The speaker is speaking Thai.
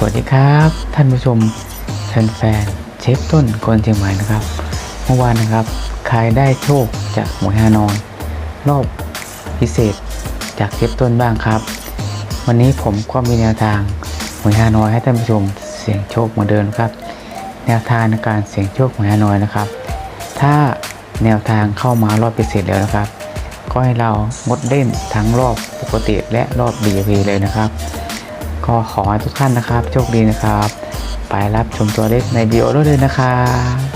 สวัสดีครับ ท่านผู้ชมแฟนๆเชฟต้นคนเชียงใหม่นะครับ เมื่อวานนะครับใครได้โชคจากหวยฮานอยรอบพิเศษจากเชฟต้นบ้างครับ วันนี้ผมก็มีแนวทางหวยฮานอยให้ท่านผู้ชมเสี่ยงโชคเหมือนเดิมครับ แนวทางในการเสี่ยงโชคหวยฮานอยนะครับ ถ้าแนวทางเข้ามารอบพิเศษแล้วนะครับ ก็ให้เรางดเล่นทั้งรอบปกติและรอบ BJP เลยนะครับ ก็ขอให้ทุกท่านนะครับโชคดีนะครับ ไปรับชมตัวเลขในวิดีโอได้เลยนะครับ